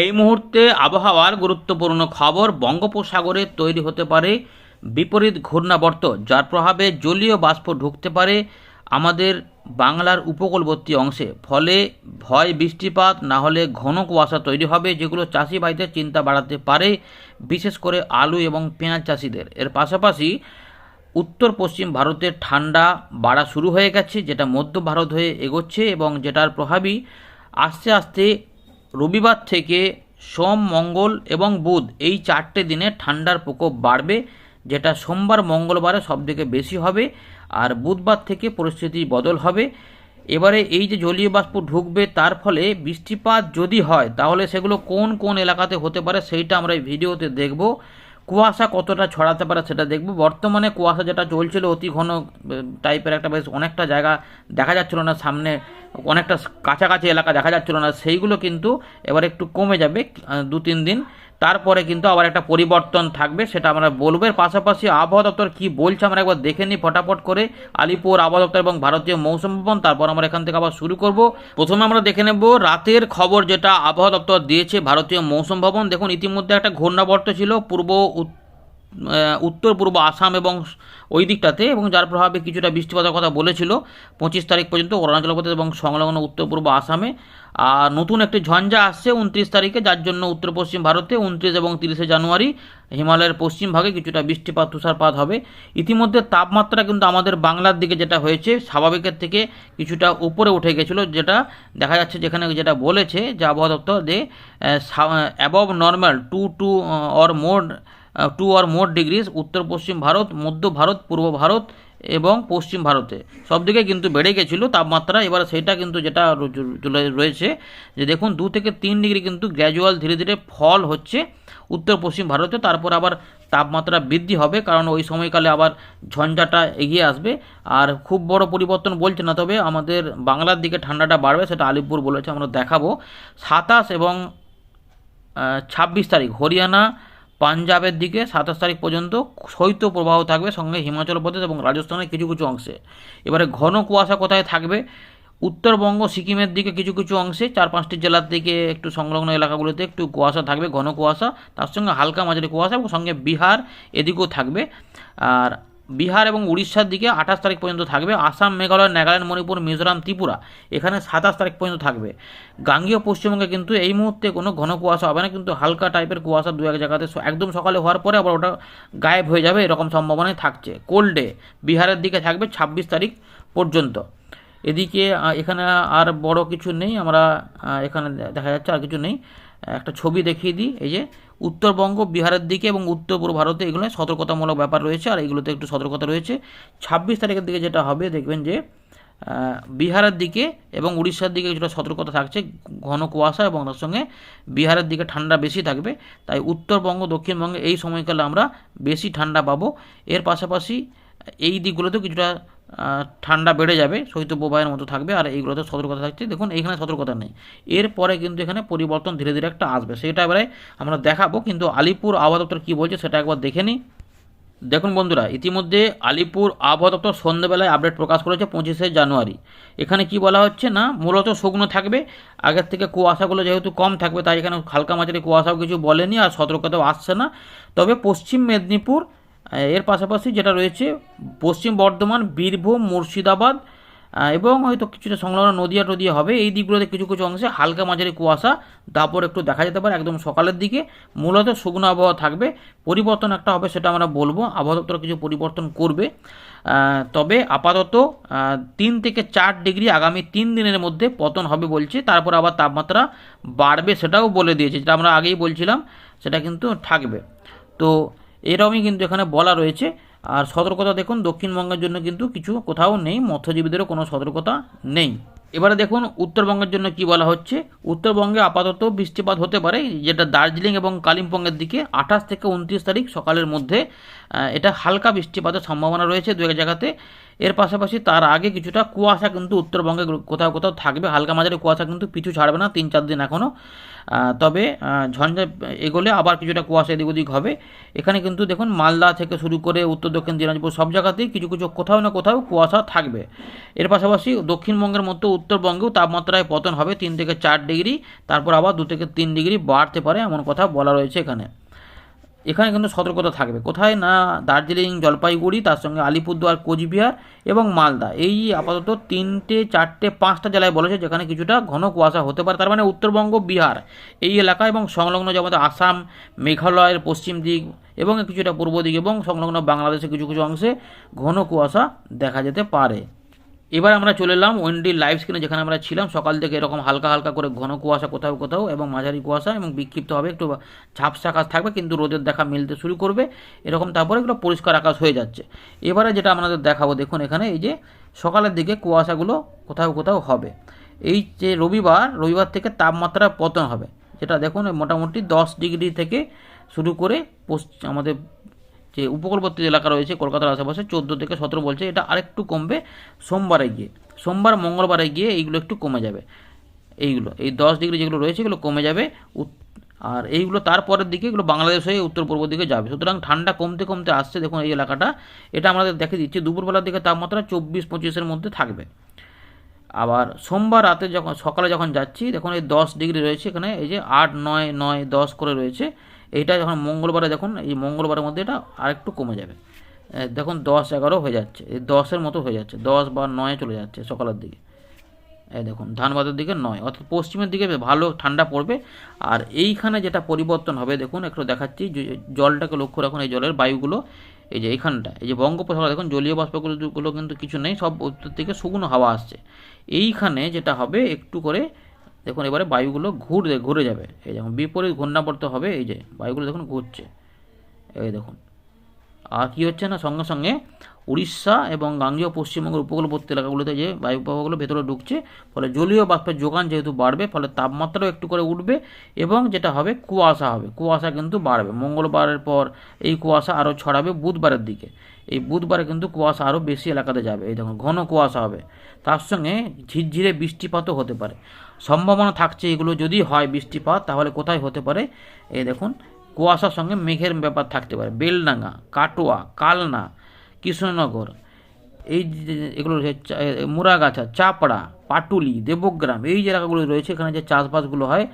এই মুহূর্তে আবহাওয়ার গুরুত্বপূর্ণ খবর বঙ্গোপসাগরে তৈরি হতে পারে বিপরীত ঘূর্ণাবর্ত, যার প্রভাবে জলীয় বাষ্প ঢুকতে পারে আমাদের বাংলার উপকূলবর্তী অংশে। ফলে ভয়, বৃষ্টিপাত, না হলে ঘন কুয়াশা তৈরি হবে, যেগুলো চাষি ভাইদের চিন্তা বাড়াতে পারে, বিশেষ করে আলু এবং পেঁয়াজ চাষিদের। এর পাশাপাশি উত্তর পশ্চিম ভারতের ঠান্ডা বাড়া শুরু হয়ে গেছে, যেটা মধ্য ভারত হয়ে এগোচ্ছে এবং যেটার প্রভাবই আস্তে আস্তে রবিবার থেকে সোম, মঙ্গল এবং বুধ এই চারটে দিনে ঠান্ডার প্রকোপ বাড়বে, যেটা সোমবার, মঙ্গলবারে সবথেকে বেশি হবে আর বুধবার থেকে পরিস্থিতি বদল হবে। এবারে এই যে জলীয় বাষ্প ঢুকবে, তার ফলে বৃষ্টিপাত যদি হয়, তাহলে সেগুলো কোন কোন এলাকাতে হতে পারে সেইটা আমরা এই ভিডিওতে দেখব। কুয়াশা কতটা ছড়াতে পারে সেটা দেখব। বর্তমানে কুয়াশা যেটা চলছিল অতি ঘন টাইপের একটা বেশ অনেকটা জায়গা দেখা যাচ্ছিল না, সামনে অনেকটা কাছাকাছি এলাকা দেখা যাচ্ছিল না, সেইগুলো কিন্তু এবার একটু কমে যাবে দু তিন দিন। তারপরে কিন্তু আবার একটা পরিবর্তন থাকবে সেটা আমরা বলব। পাশাপাশি আবহাওয়া দপ্তর কী বলছে আমরা একবার দেখে নিই ফটাফট করে। আলিপুর আবহাওয়া দপ্তর এবং ভারতীয় মৌসুম ভবন তারপর আমরা এখান থেকে আবার শুরু করব। প্রথমে আমরা দেখে নেব রাতের খবর যেটা আবহাওয়া দপ্তর দিয়েছে ভারতীয় মৌসুম ভবন। দেখুন ইতিমধ্যে একটা ঘূর্ণাবর্ত ছিল পূর্ব উত- আহ, উত্তর, পূর্ব আসাম এবং ওই দিকটাতে এবং যার প্রভাবে কিছুটা বৃষ্টিপাতের কথা বলেছিল, পঁচিশ তারিখ পর্যন্ত অরুণাচল প্রদেশ এবং সংলগ্ন উত্তর, পূর্ব আসামে। আর নতুন একটি ঝঞ্ঝা আসছে উনত্রিশ তারিখে, যার জন্য উত্তর, পশ্চিম ভারতে উনত্রিশ এবং তিরিশে জানুয়ারি হিমালয়ের পশ্চিম ভাগে কিছুটা বৃষ্টিপাত, তুষারপাত হবে। ইতিমধ্যে তাপমাত্রা কিন্তু আমাদের বাংলার দিকে যেটা হয়েছে, স্বাভাবিকের থেকে কিছুটা উপরে উঠে গেছিল, যেটা দেখা যাচ্ছে যেখানে যেটা বলেছে যে আবহাওয়া দপ্তর যে above normal to two or more two or more degrees উত্তর, পশ্চিম ভারত, মধ্য ভারত, পূর্ব ভারত এবং পশ্চিম ভারতে। সব দিকে কিন্তু বেড়ে গেছিল তাপমাত্রা, এবার সেটা কিন্তু যেটা রয়েছে যে দেখুন দু থেকে তিন ডিগ্রি কিন্তু গ্র্যাজুয়াল ধীরে ধীরে ফল হচ্ছে উত্তর, পশ্চিম ভারতে, তারপর আবার তাপমাত্রা বৃদ্ধি হবে কারণ ওই সময়কালে আবার ঝঞ্ঝাটা এগিয়ে আসবে। আর খুব বড় পরিবর্তন বলছে না, তবে আমাদের বাংলার দিকে ঠান্ডাটা বাড়বে সেটা আলিপুর বলেছে, আমরা দেখাবো। সাতাশ এবং ছাব্বিশ তারিখ, হরিয়ানা পাঞ্জাবের দিকে সাতাশ তারিখ পর্যন্ত শৈত্য প্রবাহ থাকবে সঙ্গে হিমাচল প্রদেশ এবং রাজস্থানের কিছু কিছু অংশে। এবারে ঘন কুয়াশা কোথায় থাকবে? উত্তরবঙ্গ, সিকিমের দিকে কিছু কিছু অংশে, চার পাঁচটি জেলার দিকে একটু সংলগ্ন এলাকাগুলোতে একটু কুয়াশা থাকবে, ঘন কুয়াশা। তার সঙ্গে হালকা মাঝারি কুয়াশা এবং সঙ্গে বিহার এদিকেও থাকবে। আর বিহার এবং উড়িষ্যার দিকে আঠাশ তারিখ পর্যন্ত থাকবে। আসাম, মেঘালয়, নাগাল্যান্ড, মণিপুর, মিজোরাম, ত্রিপুরা এখানে সাতাশ তারিখ পর্যন্ত থাকবে। গাঙ্গীয় পশ্চিমবঙ্গে কিন্তু এই মুহূর্তে কোনো ঘন কুয়াশা হবে না, কিন্তু হালকা টাইপের কুয়াশা দু এক জায়গাতে একদম সকালে হওয়ার পরে আবার ওটা গায়েব হয়ে যাবে, এরকম সম্ভাবনাই থাকছে। কোল্ড ডে বিহারের দিকে থাকবে ছাব্বিশ তারিখ পর্যন্ত। এদিকে এখানে আর বড় কিছু নেই, আমরা এখানে দেখা যাচ্ছে আর কিছু নেই। একটা ছবি দেখিয়ে দিই, এই যে উত্তরবঙ্গ, বিহারের দিকে এবং উত্তর পূর্ব ভারতে এগুলো সতর্কতামূলক ব্যাপার রয়েছে, আর এগুলোতে একটু সতর্কতা রয়েছে। ছাব্বিশ তারিখের দিকে যেটা হবে, দেখবেন যে বিহারের দিকে এবং উড়িষ্যার দিকে কিছুটা সতর্কতা থাকছে, ঘন কুয়াশা এবং তার সঙ্গে বিহারের দিকে ঠান্ডা বেশি থাকবে। তাই উত্তরবঙ্গ, দক্ষিণবঙ্গে এই সময়কালে আমরা বেশি ঠান্ডা পাবো। এর পাশাপাশি এই দিকগুলোতেও কিছুটা ঠান্ডা বেড়ে যাবে শৈত্যপ্রবাহের মতো থাকবে, আর এইগুলোতে সতর্কতা থাকছে। দেখুন, এইখানে সতর্কতা নেই। এরপরে কিন্তু এখানে পরিবর্তন ধীরে ধীরে একটা আসবে। সেটা এবারে আমরা দেখাবো, কিন্তু আলিপুর আবহাওয়া দপ্তর কী বলছে সেটা একবার দেখে নিই। দেখুন বন্ধুরা, ইতিমধ্যে আলিপুর আবহাওয়া দপ্তর সন্ধ্যেবেলায় আপডেট প্রকাশ করেছে পঁচিশে জানুয়ারি। এখানে কি বলা হচ্ছে না? মূলত শুকনো থাকবে, আগের থেকে কুয়াশাগুলো যেহেতু কম থাকবে, তাই এখানে হালকা মাঝারি কুয়াশাও কিছু বলেনি আর সতর্কতাও আসছে না। তবে পশ্চিম মেদিনীপুর এর পাশাপাশি যেটা রয়েছে, পশ্চিম বর্ধমান, বীরভূম, মুর্শিদাবাদ এবং হয়তো কিছুটা সংলগ্ন নদিয়া টদিয়া হবে। এই দিকগুলোতে কিছু কিছু অংশে হালকা মাঝারি কুয়াশা। তারপর একটু দেখা যেতে পারে একদম সকালের দিকে। মূলত শুকনো আবহাওয়া থাকবে। পরিবর্তন একটা হবে সেটা আমরা বলব। আবহাওয়া দপ্তর কিছু পরিবর্তন করবে। তবে আপাতত তিন থেকে চার ডিগ্রি আগামী তিন দিনের মধ্যে পতন হবে বলছে। তারপর আবার তাপমাত্রা বাড়বে সেটাও বলে দিয়েছে। যেটা আমরা আগেই বলছিলাম, সেটা কিন্তু থাকবে। তো এরকমই কিন্তু এখানে বলা রয়েছে। আর সতর্কতা দেখুন, দক্ষিণবঙ্গের জন্য কিন্তু কিছু কোথাও নেই, মৎস্যজীবীদেরও কোনো সতর্কতা নেই। এবারে দেখুন, উত্তরবঙ্গের জন্য কি বলা হচ্ছে? উত্তরবঙ্গে আপাতত বৃষ্টিপাত হতে পারে, যেটা দার্জিলিং এবং কালিম্পংয়ের দিকে আঠাশ থেকে উনত্রিশ তারিখ সকালের মধ্যে। এটা হালকা বৃষ্টিপাতের সম্ভাবনা রয়েছে দু এক জায়গাতে। এর পাশাপাশি তার আগে কিছুটা কুয়াশা কিন্তু উত্তরবঙ্গে কোথাও কোথাও থাকবে। হালকা মাঝারি কুয়াশা কিন্তু পিছু ছাড়বে না তিন চার দিন এখনও তবে ঝঞ্ঝা এগোলে আবার কিছুটা কুয়াশা এদিক ওদিক হবে। এখানে কিন্তু দেখুন মালদা থেকে শুরু করে উত্তর, দক্ষিণ, দিনাজপুর সব জায়গাতেই কিছু কিছু কোথাও না কোথাও কুয়াশা থাকবে। এর পাশাপাশি দক্ষিণবঙ্গের মতো উত্তরবঙ্গেও তাপমাত্রায় পতন হবে তিন থেকে চার ডিগ্রি। তারপর আবার দু থেকে তিন ডিগ্রি বাড়তে পারে এমন কথা বলা রয়েছে এখানে। এখানে কিন্তু সতর্কতা থাকবে। কোথায়? না দার্জিলিং, জলপাইগুড়ি, তার সঙ্গে আলিপুরদুয়ার, কোচবিহার এবং মালদা। এই আপাতত তিনটে, চারটে, পাঁচটা জেলায় বলেছে যেখানে কিছুটা ঘন কুয়াশা হতে পারে। তার মানে উত্তরবঙ্গ, বিহার এই এলাকা এবং সংলগ্ন যেমন আসাম, মেঘালয়ের পশ্চিম দিক এবং কিছুটা পূর্ব দিক এবং সংলগ্ন বাংলাদেশের কিছু কিছু অংশে ঘন কুয়াশা দেখা যেতে পারে। এবার আমরা চলে এলাম ওয়েন্ডি লাইভ স্ক্রিনে যেখানে আমরা ছিলাম। সকাল থেকে এরকম হালকা হালকা করে ঘন কুয়াশা কোথাও কোথাও এবং মাঝারি কুয়াশা এবং বিক্ষিপ্ত হবে, একটু ঝাপসা আকাশ থাকবে কিন্তু রোদের দেখা মিলতে শুরু করবে। এরকম তারপরে এগুলো পরিষ্কার আকাশ হয়ে যাচ্ছে। এবারে যেটা আমাদের দেখাবো, দেখুন এখানে এই যে সকালের দিকে কুয়াশাগুলো কোথাও কোথাও হবে। এই যে রবিবার রবিবার থেকে তাপমাত্রা পতন হবে। যেটা দেখুন, মোটামুটি দশ ডিগ্রি থেকে শুরু করে আমাদের যে উপকূলবর্তী এলাকা রয়েছে কলকাতার আশেপাশে, চোদ্দ থেকে সতেরো বলছে, এটা আরেকটু কমবে সোমবারে গিয়ে। সোমবার, মঙ্গলবারে গিয়ে এইগুলো একটু কমে যাবে। এইগুলো, এই দশ ডিগ্রি যেগুলো রয়েছে, এগুলো কমে যাবে। আর এইগুলো তারপরের দিকে এগুলো বাংলাদেশ হয়ে উত্তর পূর্ব দিকে যাবে। সুতরাং ঠান্ডা কমতে কমতে আসছে, দেখুন এই এলাকাটা। এটা আমাদের দেখে দিচ্ছে, দুপুরবেলার দিকে তাপমাত্রা চব্বিশ পঁচিশের মধ্যে থাকবে। আবার সোমবার রাতে যখন, সকালে যখন যাচ্ছি, দেখুন এই দশ ডিগ্রি রয়েছে এখানে, এই যে আট, নয় নয়, দশ করে রয়েছে। এইটা যখন মঙ্গলবারে দেখুন, এই মঙ্গলবারের মধ্যে এটা আরেকটু কমে যাবে। দেখুন দশ এগারো হয়ে যাচ্ছে, এই দশের মতো হয়ে যাচ্ছে, দশ বা নয় চলে যাচ্ছে সকালের দিকে। এই দেখুন, ধানবাদের দিকে নয়, অর্থাৎ পশ্চিমের দিকে ভালো ঠান্ডা পড়বে। আর এইখানে যেটা পরিবর্তন হবে, দেখুন, একটু দেখাচ্ছি জলটাকে লক্ষ্য রাখুন, এই জলের বায়ুগুলো, এই যে এইখানটা, এই যে বঙ্গোপসাগর, দেখুন, জলীয় বাষ্পগুলো, গুলো কিন্তু কিছু নেই, সব উত্তর থেকে শুকনো হাওয়া আসছে। এইখানে যেটা হবে, একটু করে দেখুন, এবারে বায়ুগুলো ঘুরবে ঘুরে যাবে। এই যেমন বিপরীত ঘূর্ণাবর্ত হবে, এই যে বায়ুগুলো দেখুন ঘুরছে। এই দেখুন, আর কি হচ্ছে না? সঙ্গে সঙ্গে উড়িষ্যা এবং গাঙ্গেয় পশ্চিমবঙ্গের উপকূলবর্তী এলাকাগুলোতে যে বায়ু প্রবাহগুলো ভেতরে ঢুকছে, ফলে জলীয় বাষ্পের যোগান যেহেতু বাড়বে, ফলে তাপমাত্রাও একটু করে উঠবে এবং যেটা হবে, কুয়াশা হবে। কুয়াশা কিন্তু বাড়বে। মঙ্গলবারের পর এই কুয়াশা আরও ছড়াবে বুধবারের দিকে। এই বুধবারে কিন্তু কুয়াশা আরও বেশি এলাকাতে যাবে। এই দেখুন, ঘন কুয়াশা হবে। তার সঙ্গে ঝিরঝিরে বৃষ্টিপাতও হতে পারে। সম্ভাবনা থাকছে এগুলো যদি হয় বৃষ্টিপাত, তাহলে কোথায় হতে পারে? এই দেখুন, কুয়াশার সঙ্গে মেঘের ব্যাপার থাকতে পারে। বেলডাঙ্গা, কাটোয়া, কালনা, কৃষ্ণনগর, এই এগুলো রয়েছে মুরাগাছা, চাপড়া, পাটুলি, দেবগ্রাম, এই এলাকাগুলো রয়েছে। এখানে যে চাষবাসগুলো হয়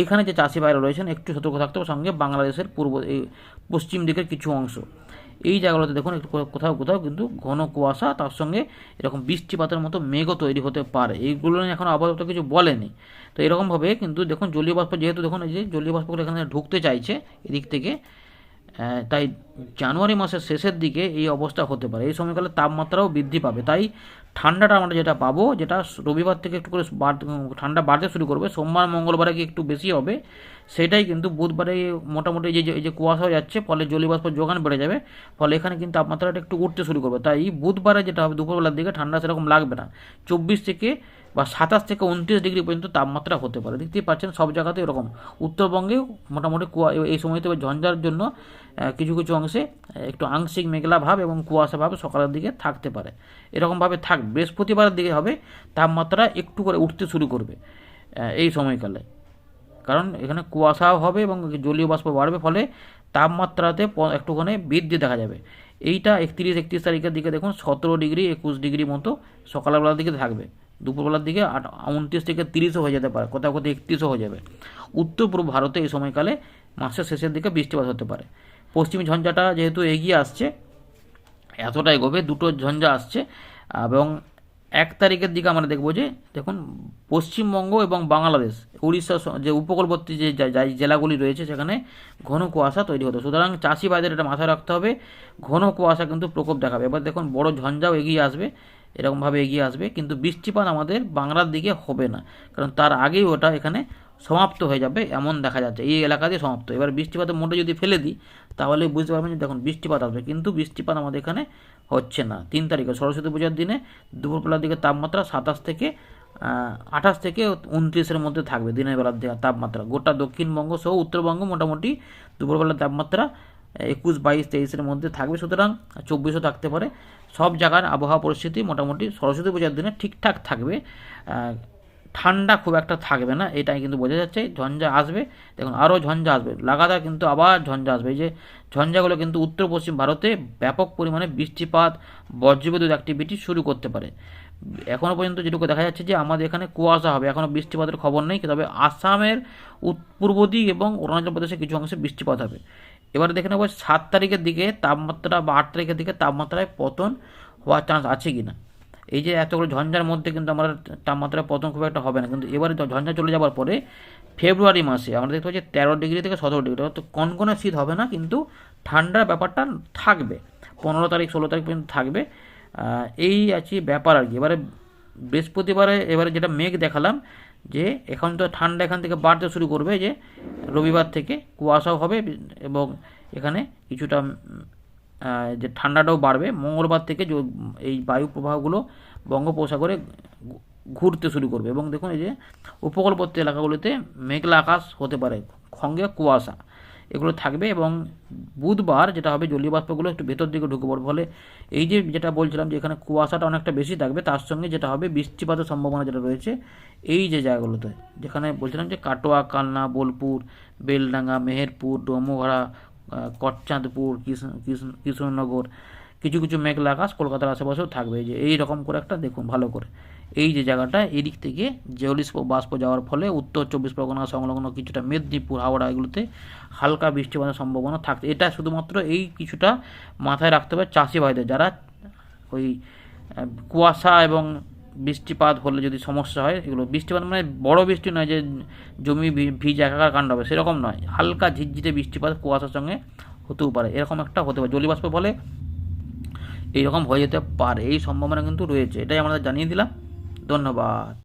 এইখানে যে চাষি ভাইরা রয়েছেন, একটু সতর্ক থাকতে সঙ্গে বাংলাদেশের পূর্ব পশ্চিম দিকের কিছু অংশ। এই জায়গাগুলোতে দেখুন, একটু কোথাও কোথাও কিন্তু ঘন কুয়াশা, তার সঙ্গে এরকম বৃষ্টিপাতের মতো মেঘও তৈরি হতে পারে। এইগুলো নিয়ে এখন আপাতত কিছু বলেনি। তো এরকমভাবে কিন্তু দেখুন জলীয় বাষ্প যেহেতু দেখুন, এই যে জলীয় বাষ্পগুলো এখানে ঢুকতে চাইছে এদিক থেকে তাই জানুয়ারি মাসের শেষের দিকে এই অবস্থা হতে পারে। এই সময়কালে তাপমাত্রাও বৃদ্ধি পাবে। তাই ঠান্ডাটা আমরা যেটা পাবো, যেটা রবিবার থেকে একটু করে ঠান্ডা বাড়তে শুরু করবে, সোমবার, মঙ্গলবারে কি একটু বেশি হবে, সেটাই কিন্তু বুধবারে মোটামুটি যে যে কুয়াশা যাচ্ছে, ফলে জলীয়বাষ্প যোগান বেড়ে যাবে, ফলে এখানে কিন্তু তাপমাত্রাটা একটু উঠতে শুরু করবে। তাই বুধবারে যেটা হবে, দুপুরবেলার দিকে ঠান্ডা সেরকম লাগবে না। চব্বিশ থেকে বা সাতাশ থেকে উনত্রিশ ডিগ্রি পর্যন্ত তাপমাত্রা হতে পারে। দেখতেই পাচ্ছেন সব জায়গাতে এরকম। উত্তরবঙ্গেও মোটামুটি কুয়া এই সময়তে ঝঞ্ঝার জন্য কিছু কিছু অংশে একটু আংশিক মেঘলা ভাব এবং কুয়াশা ভাব সকালের দিকে থাকতে পারে। এরকমভাবে থাক, বৃহস্পতিবারের দিকে হবে, তাপমাত্রা একটু করে উঠতে শুরু করবে এই সময়কালে। কারণ এখানে কুয়াশাও হবে এবং জলীয় বাষ্প বাড়বে, ফলে তাপমাত্রাতে একটুখানি বৃদ্ধি দেখা যাবে। এইটা একত্রিশ একত্রিশ তারিখের দিকে দেখুন, সতেরো ডিগ্রি, একুশ ডিগ্রি মতো সকালবেলার দিকে থাকবে। দুপুরবেলার দিকে আট, উনত্রিশ থেকে তিরিশও হয়ে যেতে পারে, কোথাও কোথাও একত্রিশও হয়ে যাবে। উত্তর পূর্ব ভারতে এই সময়কালে মাসের শেষের দিকে বৃষ্টিপাত হতে পারে। পশ্চিমী ঝঞ্ঝাটা যেহেতু এগিয়ে আসছে এতটা এগোবে দুটো ঝঞ্ঝা আসছে, এবং এক তারিখের দিকে আমরা দেখব যে, দেখুন, পশ্চিমবঙ্গ এবং বাংলাদেশ, উড়িষ্যা যে উপকূলবর্তী যে জেলাগুলি রয়েছে সেখানে ঘন কুয়াশা তৈরি হতো। সুতরাং চাষি ভাইদের এটা মাথায় রাখতে হবে, ঘন কুয়াশা কিন্তু প্রকোপ দেখাবে। এবার দেখুন, বড় ঝঞ্ঝাও এগিয়ে আসবে, এরকমভাবে এগিয়ে আসবে, কিন্তু বৃষ্টিপাত আমাদের বাংলার দিকে হবে না, কারণ তার আগেই ওটা এখানে সমাপ্ত হয়ে যাবে, এমন দেখা যাচ্ছে। এই এলাকাতে সমাপ্ত। এবার বৃষ্টিপাতের মোটে যদি ফেলে দিই তাহলে বুঝতে পারবেন যে দেখুন, বৃষ্টিপাত আসবে, কিন্তু বৃষ্টিপাত আমাদের এখানে হচ্ছে না। তিন তারিখে সরস্বতী পূজার দিনে দুপুরবেলার দিকে তাপমাত্রা সাতাশ থেকে আঠাশ থেকে উনত্রিশের মধ্যে থাকবে দিনের বেলার দিকে তাপমাত্রা। গোটা দক্ষিণবঙ্গ সহ উত্তরবঙ্গ মোটামুটি দুপুরবেলার তাপমাত্রা একুশ, বাইশ, তেইশের মধ্যে থাকবে। সুতরাং চব্বিশও থাকতে পারে। সব জায়গার আবহাওয়া পরিস্থিতি মোটামুটি সরস্বতী পূজার দিনে ঠিকঠাক থাকবে। ঠান্ডা খুব একটা থাকবে না, এটাই কিন্তু বোঝা যাচ্ছে। ঝঞ্ঝা আসবে, দেখুন আরও ঝঞ্ঝা আসবে, লাগাতার কিন্তু আবার ঝঞ্ঝা আসবে। এই যে ঝঞ্ঝাগুলো কিন্তু উত্তর পশ্চিম ভারতে ব্যাপক পরিমাণে বৃষ্টিপাত, বজ্রবিদ্যুৎ অ্যাক্টিভিটি শুরু করতে পারে। এখনও পর্যন্ত যেটুকু দেখা যাচ্ছে যে আমাদের এখানে কুয়াশা হবে এখনও বৃষ্টিপাতের খবর নেই, তবে আসামের পূর্ব দিক এবং অরুণাচল প্রদেশের কিছু অংশে বৃষ্টিপাত হবে। এবারে দেখে নেব সাত তারিখের দিকে তাপমাত্রা বা আট তারিখের দিকে তাপমাত্রায় পতন হওয়ার চান্স আছে কি না এই যে এতগুলো ঝঞ্ঝার মধ্যে কিন্তু আমাদের তাপমাত্রা প্রথম খুব একটা হবে না। কিন্তু এবারে ঝঞ্ঝা চলে যাওয়ার পরে ফেব্রুয়ারি মাসে আমরা দেখতে পাচ্ছি তেরো ডিগ্রি থেকে সতেরো ডিগ্রি, অর্থাৎ কনকনে শীত হবে না, কিন্তু ঠান্ডার ব্যাপারটা থাকবে। পনেরো তারিখ, ষোলো তারিখ পর্যন্ত থাকবে। এই আছে ব্যাপার আর কি। এবারে বৃহস্পতিবারে এবারে যেটা মেঘ দেখালাম, যে এখন তো ঠান্ডা এখান থেকে বাড়তে শুরু করবে, যে রবিবার থেকে কুয়াশাও হবে এবং এখানে কিছুটা যে ঠান্ডাটাও বাড়বে, মঙ্গলবার থেকে এই বায়ু প্রবাহগুলো বঙ্গোপসাগরে ঘুরতে শুরু করবে। এবং দেখুন এই যে উপকূলবর্তী এলাকাগুলিতে মেঘলা আকাশ হতে পারে সঙ্গে কুয়াশা, এগুলো থাকবে এবং বুধবার যেটা হবে জলীয় বাষ্পগুলো একটু ভেতর দিকে ঢুকে পড়বে। ফলে এই যে যেটা বলছিলাম যে এখানে কুয়াশাটা অনেকটা বেশি থাকবে, তার সঙ্গে যেটা হবে বৃষ্টিপাতের সম্ভাবনা যেটা রয়েছে, এই যে জায়গাগুলোতে। যেখানে বলছিলাম যে কাটোয়া, কালনা, বোলপুর, বেলডাঙ্গা, মেহেরপুর ডোমোঘাড়া কটচাঁদপুর কৃষ্ণ কৃষ্ণ কৃষ্ণনগর কিছু কিছু মেঘলা আকাশ কলকাতার আশেপাশেও থাকবে। যে, এই রকম করে একটা দেখুন, ভালো করে। এই যে জায়গাটা, এদিক থেকে জলিস বাষ্প যাওয়ার ফলে উত্তর চব্বিশ পরগনা সংলগ্ন কিছুটা মেদিনীপুর, হাওড়া এগুলোতে হালকা বৃষ্টিপাতের সম্ভাবনা থাকছে। এটা শুধুমাত্র এই কিছুটা মাথায় রাখতে হবে চাষি ভাইদের, যারা ওই কুয়াশা এবং বৃষ্টিপাত হলে যদি সমস্যা হয়, এগুলো বৃষ্টিপাত মানে বড় বৃষ্টি নয় যে জমি ভিজ একাকার কাণ্ড হবে, সেরকম নয়। হালকা ঝিরঝিরে বৃষ্টিপাত কুয়াশার সঙ্গে হতেও পারে, এরকম একটা হতে পারে। জলীয়বাষ্প ফলে এইরকম হয়ে যেতে পারে, এই সম্ভাবনা কিন্তু রয়েছে, এটাই আমরা জানিয়ে দিলাম। ধন্যবাদ।